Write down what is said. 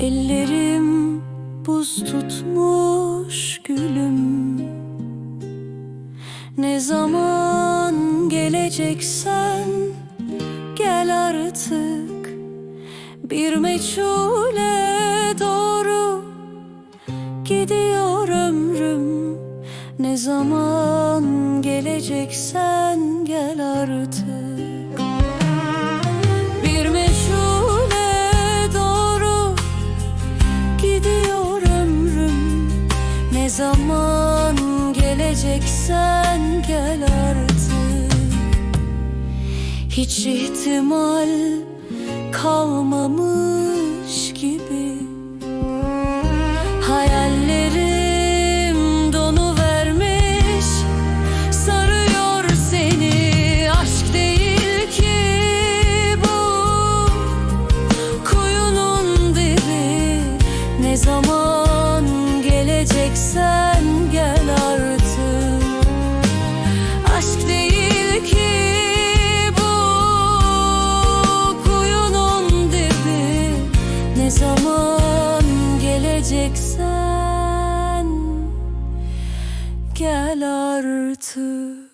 Ellerim buz tutmuş gülüm. Ne zaman geleceksen gel artık. Bir meçhule doğru gidiyor ömrüm. Ne zaman geleceksen gel artık zaman geleceksen gel artık. Hiç ihtimal kalmamış gibi. Hayallerim donu sarıyor seni. Aşk değil ki bu. Kuyunun dibi ne zaman geleceksen gel artık. Aşk değil ki bu kuyunun dibi. Ne zaman geleceksen gel artık